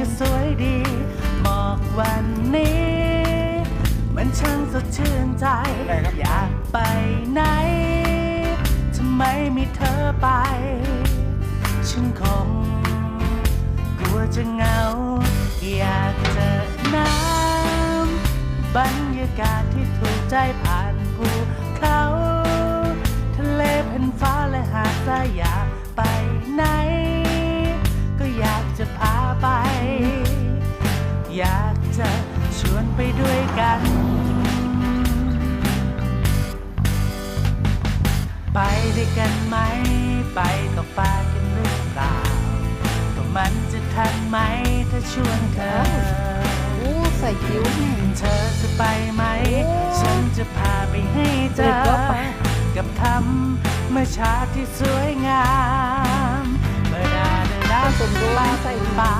ก็สวยดีหมอกวันนี้ มันช่างสดชื่นใจ อยากไปไหนทำไมมีเธอไป ฉันคงกลัวจะเหงา อยากเจอน้ำบรรยากาศที่ถูกใจผ่าน จะชวนไปด้วยกัน ไปด้วยกันไหม ไปตกปลากันหรือเปล่าก็มันจะทันไหมถ้าชวนเธอ โอ้ใส่คิ้วแห้งเธอจะไปไหม ฉันจะพาไปให้เจอ เด็กก็ไป กับธรรมชาติที่สวยงามเมื่อดาเดอดาผสมโบราณใส่ปา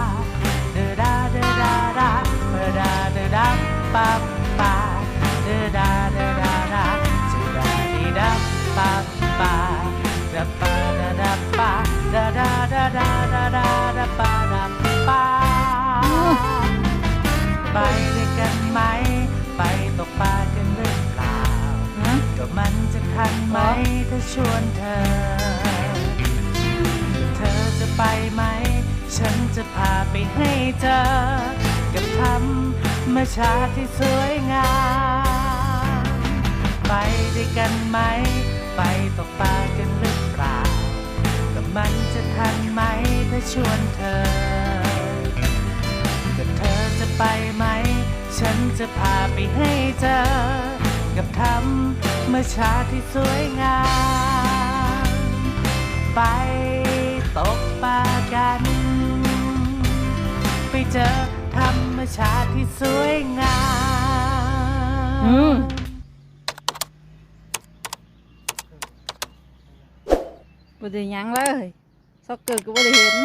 เดอดาเดอดาดาเมื่อ ดาเดอดาปาปาเดอดาเดอดาดาจะดาดีดาปาปาดาปาดาดาปาดาดาดาดาดาดาดาปาดาปาไปด้วยกันไหม ไปตกปลากันหรือเปล่าฮะก็มันจะทันไหมถ้าชวนเธอ เธอจะไปไหม ฉันจะพาไปให้เจอ กับธรรมชาติที่สวยงาม ไปด้วยกันไหม ไปตกปลากันหรือเปล่าก็มันจะทันไหมถ้าชวนเธอก็เธอจะไปไหม ฉันจะพาไปให้เจอ กับธรรมชาติที่สวยงาม ไปตกปลากัน ไปเจอ ชาติที่สวยงามอืมบ่ได้หยังเลยซอกเกอร์ก็บ่ได้เห็น